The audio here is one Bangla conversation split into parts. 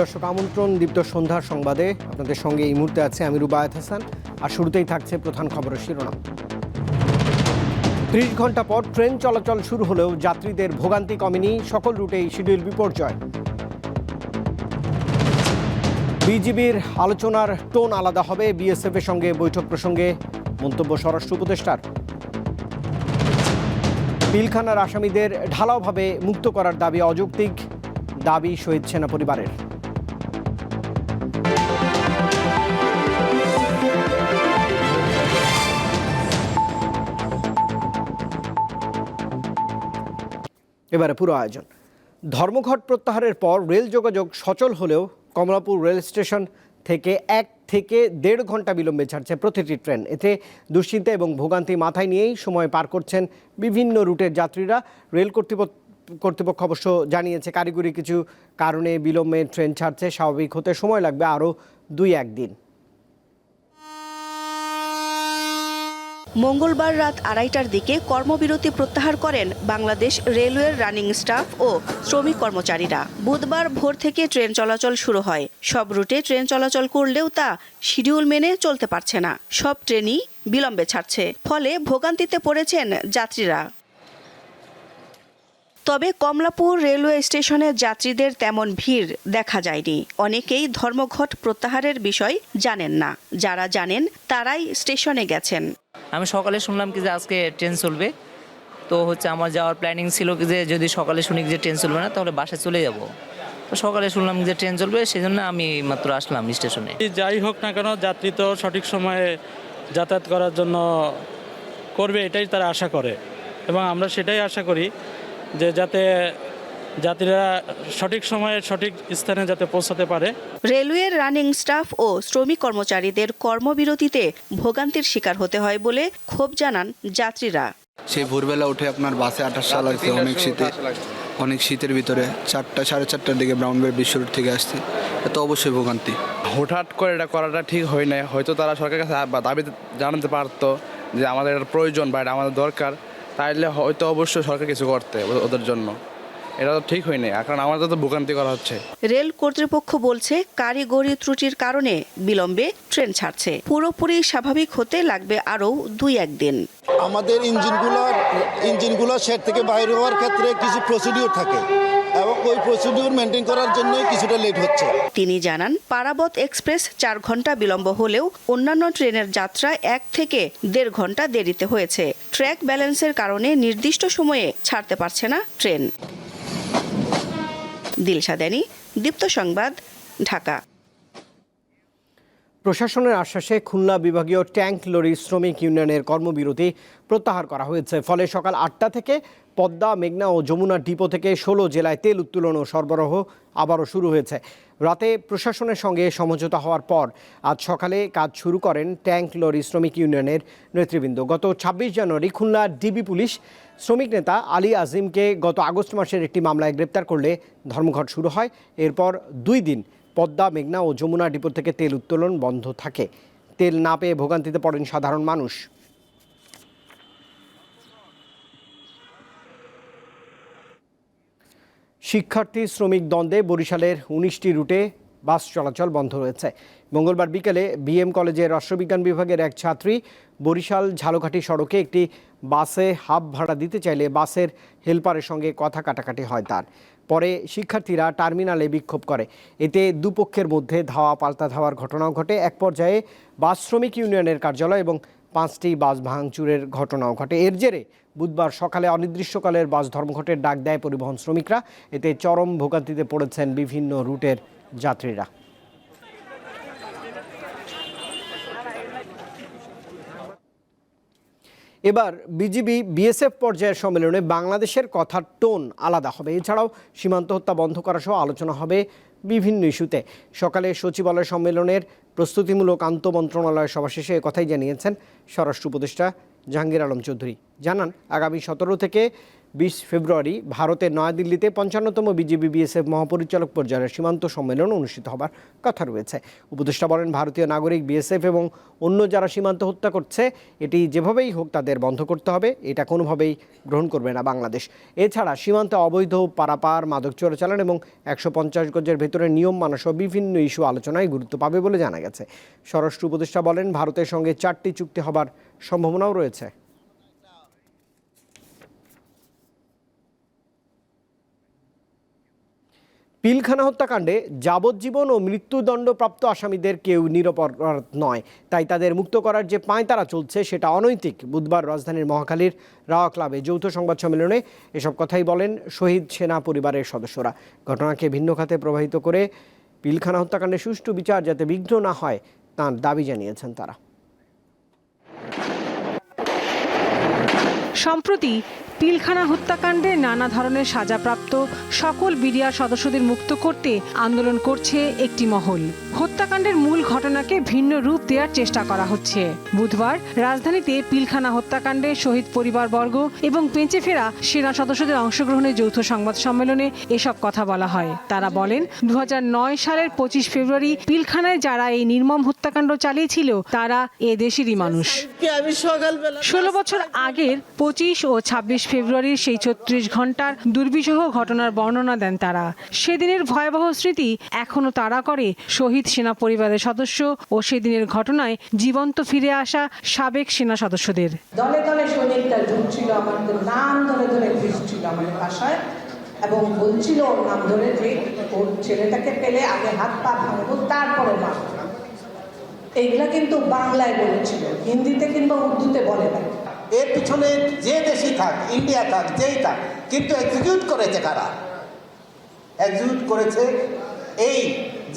দর্শক, আমন্ত্রণ দীপ্ত সন্ধ্যার সংবাদে। আপনাদের সঙ্গে এই মুহূর্তে আছে আমি রুবায়ত হাসান, আর শুরুতেই থাকছে প্রধান খবরের শিরোনাম। ত্রিশ ঘণ্টা পর ট্রেন চলাচল শুরু হলেও যাত্রীদের ভোগান্তি কমেনি, সকল রুটেই শিডিউল বিপর্যয়। বিজিবির আলোচনার টোন আলাদা হবে বিএসএফ এর সঙ্গে বৈঠক প্রসঙ্গে, মন্তব্য স্বরাষ্ট্র উপদেষ্টার। পিলখানার আসামিদের ঢালাওভাবে মুক্ত করার দাবি অযৌক্তিক, দাবি শহীদ সেনা পরিবারের। এবারে পুরো আয়োজন। ধর্মঘট প্রত্যাহারের পর রেল যোগাযোগ সচল হলেও কমলাপুর রেল স্টেশন থেকে এক থেকে দেড় ঘণ্টা বিলম্বে ছাড়ছে প্রতিটি ট্রেন। এতে দুশ্চিন্তা এবং ভোগান্তি মাথায় নিয়েই সময় পার করছেন বিভিন্ন রুটের যাত্রীরা। রেল কর্তৃপক্ষ কর্তৃপক্ষ অবশ্য জানিয়েছে, কারিগরি কিছু কারণে বিলম্বে ট্রেন ছাড়ছে, স্বাভাবিক হতে সময় লাগবে আরও দুই একদিন মঙ্গলবার রাত আড়াইটার দিকে কর্মবিরতি প্রত্যাহার করেন বাংলাদেশ রেলওয়ের রানিং স্টাফ ও শ্রমিক কর্মচারীরা। বুধবার ভোর থেকে ট্রেন চলাচল শুরু হয়। সব রুটে ট্রেন চলাচল করলেও তা শিডিউল মেনে চলতে পারছে না। সব ট্রেনই বিলম্বে ছাড়ছে। ফলে ভোগান্তিতে পড়েছেন যাত্রীরা। তবে কমলাপুর রেলওয়ে স্টেশনে যাত্রীদের তেমন ভিড় দেখা যায়নি। অনেকেই ধর্মঘট প্রত্যাহারের বিষয় জানেন না। যারা জানেন, তারাই স্টেশনে গেছেন। আমি সকালে শুনলাম কি যে আজকে ট্রেন চলবে। তো হচ্ছে আমার যাওয়ার প্ল্যানিং ছিল কি যে যদি সকালে শুনি যে ট্রেন চলবে না, তাহলে বাসায় চলে যাব। তো সকালে শুনলাম যে ট্রেন চলবে সেই জন্য আমি মাত্র আসলাম স্টেশনে। যাই হোক না কেন, যাত্রী তো সঠিক সময়ে যাতায়াত করার জন্য করবে, এটাই তারা আশা করে। এবং আমরা সেটাই আশা করি যে যাতে যাত্রীরা সঠিক সময়ে সঠিক স্থানে যাতে পৌঁছাতে পারে। রেলওয়ের রানিং স্টাফ ও শ্রমিক কর্মচারীদের কর্মবিরতিতে ভোগান্তির শিকার হতে হয় বলে ক্ষোভ জানান যাত্রীরা। সেই ভোরবেলা উঠে আপনার বাসে আঠাশ সাল লাগছে অনেক শীতে অনেক শীতের ভিতরে চারটা সাড়ে চারটার দিকে ব্রাউনবের বিশ্ব রোড থেকে আসছে। এত অবশ্যই ভোগান্তি। হুটহাট করে এটা করাটা ঠিক হয় না হয়তো তারা সরকারের কাছে দাবি জানাতে পারতো যে আমাদের এটা প্রয়োজন বা এটা আমাদের দরকার। তাইলে হয়তো অবশ্যই সরকার কিছু করতে ওদের জন্য। এটা তো ঠিক হয়নি কারণ আমাদের তো ভোগান্তি করা হচ্ছে। রেল কর্তৃপক্ষ বলছে কারিগরি ত্রুটির কারণে বিলম্বে ট্রেন ছাড়ছে। পুরোপুরি স্বাভাবিক হতে লাগবে আরও দুই একদিন। আমাদের ইঞ্জিনগুলো ইঞ্জিনগুলো সেট থেকে বাইরে হওয়ার ক্ষেত্রে কিছু প্রসিডিউর থাকে এবং ওই প্রসিডিউর মেনটেন করার জন্যই কিছুটা লেট হচ্ছে। তিনি জানান পারাবত এক্সপ্রেস চার ঘণ্টা বিলম্ব হলেও অন্যান্য ট্রেনের যাত্রা এক থেকে দেড় ঘণ্টা দেরিতে হয়েছে। ট্র্যাক ব্যালেন্সের কারণে নির্দিষ্ট সময়ে ছাড়তে পারছে না ট্রেন। দিলশাদানি দীপ্ত সংবাদ, ঢাকা। প্রশাসনের আশ্বাসে খুলনা বিভাগীয় ট্যাঙ্ক লরি শ্রমিক ইউনিয়নের কর্মবিরতি প্রত্যাহার করা হয়েছে। ফলে সকাল আটটা থেকে পদ্মা, মেঘনা ও যমুনা ডিপো থেকে ষোলো জেলায় তেল উত্তোলন ও সরবরাহ আবারও শুরু হয়েছে। রাতে প্রশাসনের সঙ্গে সমঝোতা হওয়ার পর আজ সকালে কাজ শুরু করেন ট্যাঙ্ক লরি শ্রমিক ইউনিয়নের নেতৃবৃন্দ। গত ছাব্বিশ জানুয়ারি খুলনা ডিবি পুলিশ শ্রমিক নেতা আলী আজিমকে গত আগস্ট মাসের একটি মামলায় গ্রেপ্তার করলে ধর্মঘট শুরু হয়। এরপর দুই দিন পদ্মা, মেঘনা ও যমুনা ডিপো থেকে তেল উত্তোলন বন্ধ থাকে। তেল না পেয়ে ভোগান্তিতে পড়েন সাধারণ মানুষ। শিক্ষার্থী শ্রমিক দ্বন্দ্বে বরিশালের উনিশটি রুটে বাস চলাচল বন্ধ রয়েছে। মঙ্গলবার বিকেলে বিএম কলেজের রাষ্ট্রবিজ্ঞান বিভাগের এক ছাত্রী বরিশাল ঝালকাঠি সড়কে একটি বাসে হাফ ভাড়া দিতে চাইলে বাসের হেলপারের সঙ্গে কথা কাটাকাটি হয় তার। পরে শিক্ষার্থীরা টার্মিনালে বিক্ষোভ করে। এতে দুপক্ষের মধ্যে ধাওয়া পাল্টা ধাওয়ার ঘটনাও ঘটে। এক পর্যায়ে বাস শ্রমিক ইউনিয়নের কার্যালয় এবং পাঁচটি বাস ভাঙচুরের ঘটনাও ঘটে। এর জেরে বুধবার সকালে অনির্দিষ্টকালের বাস ধর্মঘটের ডাক দেয় পরিবহন শ্রমিকরা। এতে চরম ভোগান্তিতে পড়েছেন বিভিন্ন রুটের যাত্রীরা। এবার বিজিবি বিএসএফ পর্যায়ের সম্মেলনে বাংলাদেশের কথার টোন আলাদা হবে। এছাড়াও সীমান্ত হত্যা বন্ধ করা সহ আলোচনা হবে বিভিন্ন ইস্যুতে। সকালে সচিবালয় সম্মেলনের প্রস্তুতিমূলক আন্তঃ মন্ত্রণালয়ের সভা শেষে কথাই জানিয়েছেন স্বরাষ্ট্র উপদেষ্টা জাহাঙ্গীর আলম চৌধুরী। জানান, আগামী সতেরো থেকে বিশ ফেব্রুয়ারি ভারতের নয়াদিল্লিতে পঞ্চান্নতম বিজিবি বিএসএফ মহাপরিচালক পর্যায়ের সীমান্ত সম্মেলন অনুষ্ঠিত হবার কথা রয়েছে। উপদেষ্টা বলেন, ভারতীয় নাগরিক বিএসএফ এবং অন্য যারা সীমান্ত হত্যা করছে, এটি যেভাবেই হোক তাদের বন্ধ করতে হবে, এটা কোনোভাবেই গ্রহণ করবে না বাংলাদেশ। এছাড়া সীমান্তে অবৈধ পারাপার, মাদক চোরাচালান এবং একশো পঞ্চাশ গজের ভেতরে নিয়ম মানা সহ বিভিন্ন ইস্যু আলোচনায় গুরুত্ব পাবে বলে জানা গেছে। স্বরাষ্ট্র উপদেষ্টা বলেন, ভারতের সঙ্গে চারটি চুক্তি হবার সম্ভাবনাও রয়েছে। পিলখানা হত্যাকাণ্ডে যাবজ্জীবন ও মৃত্যুদণ্ডপ্রাপ্ত আসামিদের কেউ নিরপরাধ নয়। তাই তাদের মুক্ত করার যে পাঁয়তারা চলছে সেটা অনৈতিক। বুধবার রাজধানীর মহাখালীর রাওয়া ক্লাবে যৌথ সংবাদ সম্মেলনে এসব কথাই বলেন শহীদ সেনা পরিবারের সদস্যরা। ঘটনাকে ভিন্ন খাতে প্রবাহিত করে পিলখানা হত্যাকাণ্ডে সুষ্ঠু বিচার যাতে বিঘ্ন না হয়, তার দাবি জানিয়েছেন তারা। সম্প্রতি পিলখানা হত্যাকাণ্ডে নানা ধরনের সাজাপ্রাপ্ত সকল বিডিআর সদস্যদের মুক্ত করতে আন্দোলন করছে একটি মহল। হত্যাকাণ্ডের মূল ঘটনাকে ভিন্ন রূপ দেওয়ার চেষ্টা করা হচ্ছে। বুধবার রাজধানীতে পিলখানা হত্যাকাণ্ডে শহীদ পরিবারবর্গ এবং পেঁচে ফেরা সেনা সদস্যদের অংশগ্রহণে যৌথ সংবাদ সম্মেলনে এসব কথা বলা হয়। তারা বলেন দু হাজার নয় সালের পঁচিশ ফেব্রুয়ারি পিলখানায় যারা এই নির্মম হত্যাকাণ্ড চালিয়েছিল তারা এ দেশেরই মানুষ। ষোলো বছর আগের পঁচিশ ও ছাব্বিশ ফেব্রুয়ারির সেই ছত্রিশ ঘণ্টার দুর্বিষহ ঘটনার বর্ণনা দেন তারা। সেদিনের ভয়াবহ স্মৃতি এখনও তাড়া করে শহীদ সেনা পরিবারের সদস্য ও সেদিনের ঘটনায় জীবন্ত ফিরে আসা সাবেক সেনা সদস্যদের। দলে দলে সৈনিকরা ঢুকছিল আমাদের নাম ধরে ধরে ঘুষছিল আমাদের বাসায় এবং বলছিল ওর নাম ধরে যে ওর ছেলেটাকে পেলে আগে হাত পা ভাঙবো, তারপরে মারবো। এইগুলা কিন্তু বাংলায় বলেছিল, হিন্দিতে কিংবা উর্দুতে বলে না এর পিছনে যে দেশই থাক ইন্ডিয়া থাক, যেই থাক, কিন্তু এক্সিকিউট করেছে কারা? এক্সিকিউট করেছে এই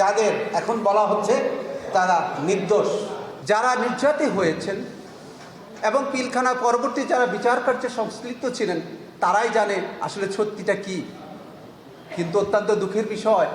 যাদের এখন বলা হচ্ছে তারা নির্দোষ। যারা নির্যাতিত হয়েছেন এবং পিলখানা পরবর্তী যারা বিচার কার্যে সংশ্লিষ্ট ছিলেন, তারাই জানে আসলে সত্যিটা কি। কিন্তু অত্যন্ত দুঃখের বিষয়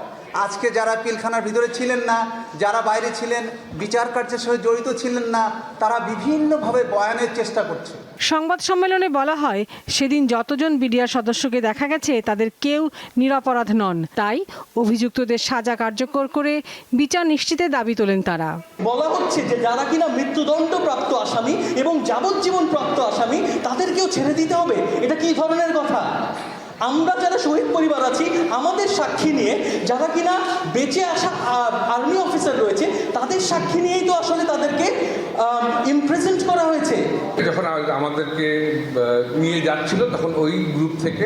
আজকে যারা পিলখানার ভিতরে ছিলেন না যারা বাইরে ছিলেন বিচার কার্যের সঙ্গে জড়িত ছিলেন না তারা বিভিন্নভাবে বয়ানের চেষ্টা করছে। সংবাদ সম্মেলনে বলা হয় সেদিন যতজন বিডিআর সদস্যকে দেখা গেছে তাদের কেউ নিরাপরাধ নন। তাই অভিযুক্তদের সাজা কার্যকর করে বিচার নিশ্চিতের দাবি তোলেন তারা। বলা হচ্ছে যে যারা কিনা মৃত্যুদণ্ড প্রাপ্ত আসামি এবং যাবজ্জীবন প্রাপ্ত আসামি তাদেরকেও ছেড়ে দিতে হবে। এটা কি ধরনের কথা? আমরা যারা শহীদ পরিবার আছি আমাদের সাক্ষী নিয়ে যারা কিনা বেঁচে আসা আর্মি অফিসার রয়েছে তাদের সাক্ষী নিয়েই তো আসলে তাদেরকে ইমপ্রেজেন্ট করা হয়েছে যখন আমাদেরকে নিয়ে যাচ্ছিল তখন ওই গ্রুপ থেকে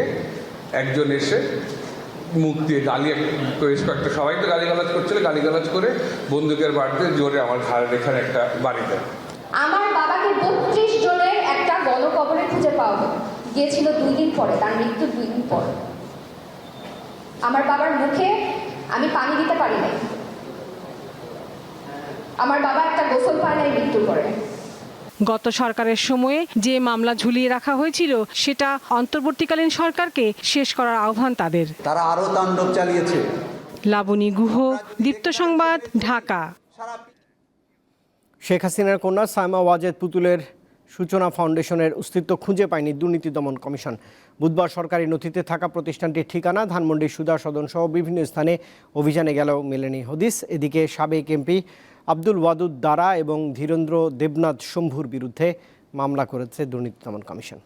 একজন এসে মুখ দিয়ে গালি বেশ কয়েকটা সবাই তো গালিগালাজ করছিল গালিগালাজ করে বন্দুকের বাড়িতে জোরে আমার ঘাড়ের এখানে একটা বাড়ি দেয় আমার বাবাকে বত্রিশ জনের একটা গণকবরে খুঁজে পাওয়া। গিয়েছিল দুই দিন পরে তার মৃত্যুর দুই দিন পরে। আমার বাবার মুখে আমি পানি দিতে পারি নাই। আমার বাবা একটা গোসল পায় নাই মৃত্যুর পরে গত সরকারের সময়ে যে মামলা ঝুলিয়ে রাখা হয়েছিল সেটা অন্তর্বর্তীকালীন সরকারকে শেষ করার আহ্বান তাদের। তারা আরও তাণ্ডব চালিয়েছে। লাবণী গুহ দীপ্ত সংবাদ ঢাকা। শেখ হাসিনার কন্যা সাইমা ওয়াজেদ পুতুলের সূচনা ফাউন্ডেশনের অস্তিত্ব খুঁজে পায়নি দুর্নীতি দমন কমিশন। বুধবার সরকারি নথিতে থাকা প্রতিষ্ঠানটির ঠিকানা, ধানমন্ডির সুদা সদন সহ বিভিন্ন স্থানে অভিযানে গেল মেলেনি হদিস। এদিকে সাবেক এমপি আব্দুল ওয়াদুদ দারা এবং ধীরেন্দ্র দেবনাথ শম্ভুর বিরুদ্ধে মামলা করেছে দুর্নীতি দমন কমিশন।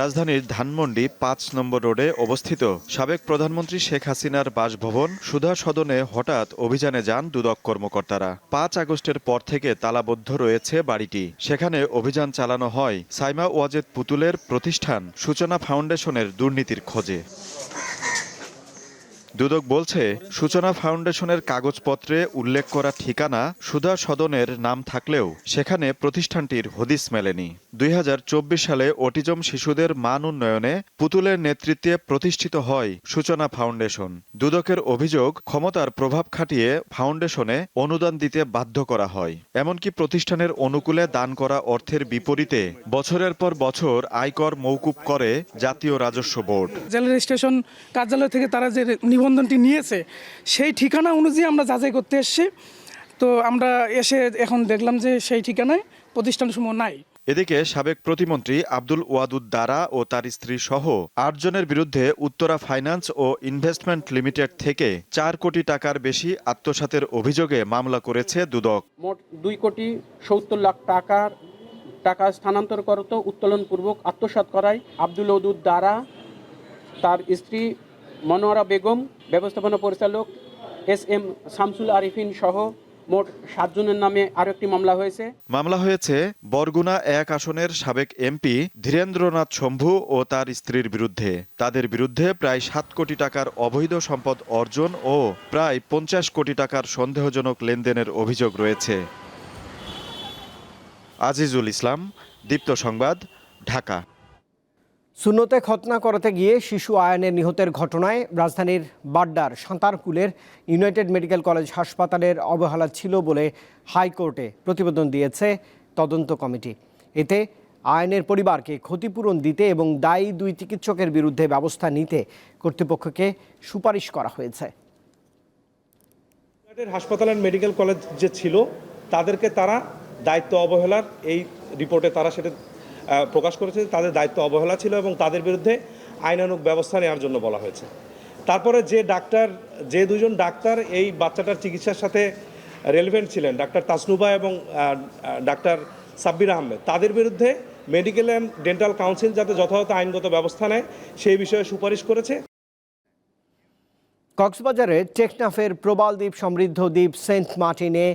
রাজধানীর ধানমন্ডি পাঁচ নম্বর রোডে অবস্থিত সাবেক প্রধানমন্ত্রী শেখ হাসিনার বাসভবন সুধা সদনে হঠাৎ অভিযানে যান দুদক কর্মকর্তারা। পাঁচ আগস্টের পর থেকে তালাবদ্ধ রয়েছে বাড়িটি। সেখানে অভিযান চালানো হয় সাইমা ওয়াজেদ পুতুলের প্রতিষ্ঠান সূচনা ফাউন্ডেশনের দুর্নীতির খোঁজে। দুদক বলছে, সূচনা ফাউন্ডেশনের কাগজপত্রে উল্লেখ করা ঠিকানা সুধা সদনের নাম থাকলেও সেখানে প্রতিষ্ঠানটির হদিস মেলেনি। দুই হাজার চব্বিশ সালে অটিজম শিশুদের মান উন্নয়নে পুতুলের নেতৃত্বে প্রতিষ্ঠিত হয় সূচনা ফাউন্ডেশন। দুদকের অভিযোগ, ক্ষমতার প্রভাব খাটিয়ে ফাউন্ডেশনে অনুদান দিতে বাধ্য করা হয়। এমনকি প্রতিষ্ঠানের অনুকূলে দান করা অর্থের বিপরীতে বছরের পর বছর আয়কর মৌকুব করে জাতীয় রাজস্ব বোর্ড। জেলার স্টেশন কার্যালয় থেকে তারা যে নিবন্ধনটি নিয়েছে সেই ঠিকানা অনুযায়ী আমরা যাচাই করতে এসেছি। তো আমরা এসে এখন দেখলাম যে সেই ঠিকানায় প্রতিষ্ঠানসমূহ নাই। এদিকে সাবেক প্রতিমন্ত্রী আব্দুল ওয়াদুদ দারা ও তার স্ত্রী সহ আটজনের বিরুদ্ধে উত্তরা ফাইন্যান্স ও ইনভেস্টমেন্ট লিমিটেড থেকে চার কোটি টাকার বেশি আত্মসাতের অভিযোগে মামলা করেছে দুদক। মোট দুই কোটি সত্তর লাখ টাকার টাকা স্থানান্তর করত উত্তোলনপূর্বক আত্মসাৎ করায় আব্দুল ওদুদ দারা তার স্ত্রী মনোয়ারা বেগম, ব্যবস্থাপনা পরিচালক এস এম শামসুল আরিফিন সহ মোট সাতজনের নামে আরও একটি মামলা হয়েছে। মামলা হয়েছে বরগুনা এক আসনের সাবেক এমপি ধীরেন্দ্রনাথ শম্ভু ও তার স্ত্রীর বিরুদ্ধে। তাদের বিরুদ্ধে প্রায় সাত কোটি টাকার অবৈধ সম্পদ অর্জন ও প্রায় পঞ্চাশ কোটি টাকার সন্দেহজনক লেনদেনের অভিযোগ রয়েছে। আজিজুল ইসলাম, দীপ্ত সংবাদ, ঢাকা। সুন্নতে খতনা করাতে গিয়ে শিশু আয়নের নিহতের ঘটনায় রাজধানীর বাড্ডার সাঁতারকুলের ইউনাইটেড মেডিকেল কলেজ হাসপাতালের অবহেলা ছিল বলে হাইকোর্টে প্রতিবেদন দিয়েছে তদন্ত কমিটি। এতে আয়নের পরিবারকে ক্ষতিপূরণ দিতে এবং দায়ী দুই চিকিৎসকের বিরুদ্ধে ব্যবস্থা নিতে কর্তৃপক্ষকে সুপারিশ করা হয়েছে। হাসপাতাল অ্যান্ড মেডিকেল কলেজ যে ছিল, তাদেরকে তারা দায়িত্ব অবহেলার এই রিপোর্টে তারা সেটা প্রকাশ করেছে তাদের দায়িত্ব অবহেলা ছিল এবং তাদের বিরুদ্ধে আইনানুক ব্যবস্থা নেওয়ার জন্য বলা হয়েছে। তারপরে যে ডাক্তার, যে দুজন ডাক্তার এই বাচ্চাটার চিকিৎসার সাথে রেলিভেন্ট ছিলেন, ডাক্তার তাসনুবা এবং ডাক্তার সাব্বির আহমেদ, তাদের বিরুদ্ধে মেডিকেল অ্যান্ড ডেন্টাল কাউন্সিল যাতে যথাযথ আইনগত ব্যবস্থা নেয়, সেই বিষয়ে সুপারিশ করেছে। কক্সবাজারে টেকনাফের প্রবাল দ্বীপ সমৃদ্ধ দ্বীপ সেন্ট মার্টিনে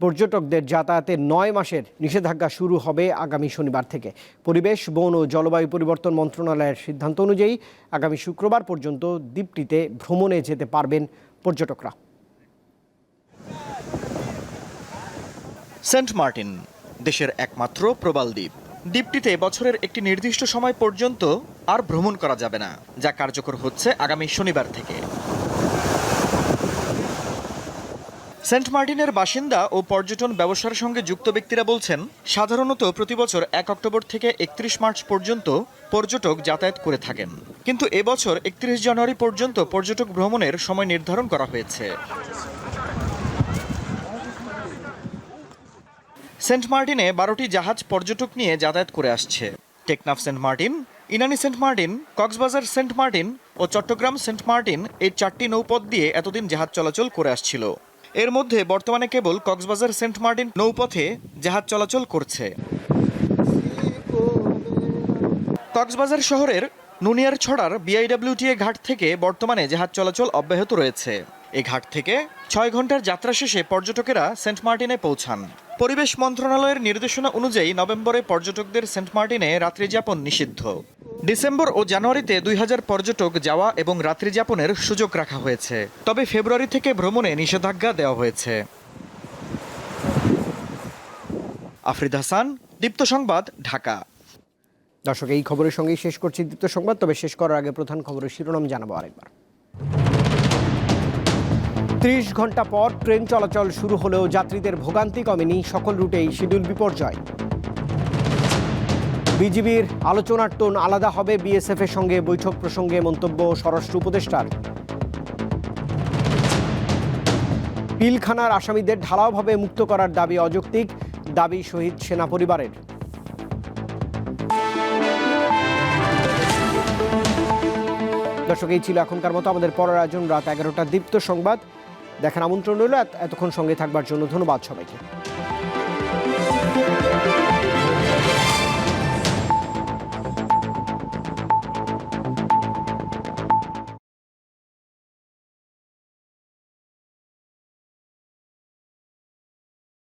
পর্যটকদের যাতায়াতে নয় মাসের নিষেধাজ্ঞা শুরু হবে আগামী শনিবার থেকে। পরিবেশ, বন ও জলবায়ু পরিবর্তন মন্ত্রণালয়ের সিদ্ধান্ত অনুযায়ী আগামী শুক্রবার পর্যন্ত দ্বীপটিতে ভ্রমণে যেতে পারবেন পর্যটকরা। সেন্ট মার্টিন, দেশের একমাত্র প্রবাল দ্বীপ। দ্বীপটিতে বছরের একটি নির্দিষ্ট সময় পর্যন্ত আর ভ্রমণ করা যাবে না, যা কার্যকর হচ্ছে আগামী শনিবার থেকে। সেন্ট মার্টিনের বাসিন্দা ও পর্যটন ব্যবসার সঙ্গে যুক্ত ব্যক্তিরা বলছেন, সাধারণত প্রতি বছর এক অক্টোবর থেকে একত্রিশ মার্চ পর্যন্ত পর্যটক যাতায়াত করে থাকেন। কিন্তু এবছর একত্রিশ জানুয়ারি পর্যন্ত পর্যটক ভ্রমণের সময় নির্ধারণ করা হয়েছে। সেন্ট মার্টিনে বারোটি জাহাজ পর্যটক নিয়ে যাতায়াত করে আসছে। Teknaf Saint Martin, Inani Saint Martin, Cox's Bazar Saint Martin ও চট্টগ্রাম সেন্ট মার্টিন এই চারটি নৌপথ দিয়ে এতদিন জাহাজ চলাচল করে আসছিল। এর মধ্যে বর্তমানে কেবল কক্সবাজার সেন্ট মার্টিন নৌপথে জাহাজ চলাচল করছে। কক্সবাজার শহরের নুনিয়ার ছড়ার বিআইডব্লিউটিএ ঘাট থেকে বর্তমানে জাহাজ চলাচল অব্যাহত রয়েছে। এ ঘাট থেকে ছয় ঘণ্টার যাত্রা শেষে পর্যটকেরা সেন্ট মার্টিনে পৌঁছান। পরিবেশ মন্ত্রণালয়ের নির্দেশনা অনুযায়ী নভেম্বরে পর্যটকদের সেন্ট মার্টিনে রাত্রিযাপন নিষিদ্ধ। ডিসেম্বর ও জানুয়ারিতে দুই হাজার পর্যটক যাওয়া এবং রাত্রিযাপনের সুযোগ রাখা হয়েছে। তবে ফেব্রুয়ারি থেকে ভ্রমণে নিষেধাজ্ঞা দেওয়া হয়েছে। আফরিদ হাসান, দীপ্ত সংবাদ, ঢাকা। দর্শক, এই খবরের সঙ্গেই শেষ করছি দ্বিতীয় সংবাদ, তবে শেষ করার আগে প্রধান খবরের শিরোনাম জানাব আরেকবার। ত্রিশ ঘণ্টা পর ট্রেন চলাচল শুরু হলেও যাত্রীদের ভোগান্তি কমেনি, সকল রুটেই শিডিউল বিপর্যয়। বিজিবির আলোচনার টোন আলাদা হবে বিএসএফ এর সঙ্গে বৈঠক প্রসঙ্গে মন্তব্য স্বরাষ্ট্র উপদেষ্টার। পিলখানার আসামিদের ঢালাওভাবে মুক্ত করার দাবি অযৌক্তিক, দাবি শহীদ সেনা পরিবারের। দর্শক, এই ছিল এখনকার মতো আমাদের পরের আয়োজন রাত এগারোটা দীপ্ত সংবাদ। দেখার আমন্ত্রণ রইল এতক্ষণ সঙ্গে থাকবার জন্য ধন্যবাদ সবাইকে।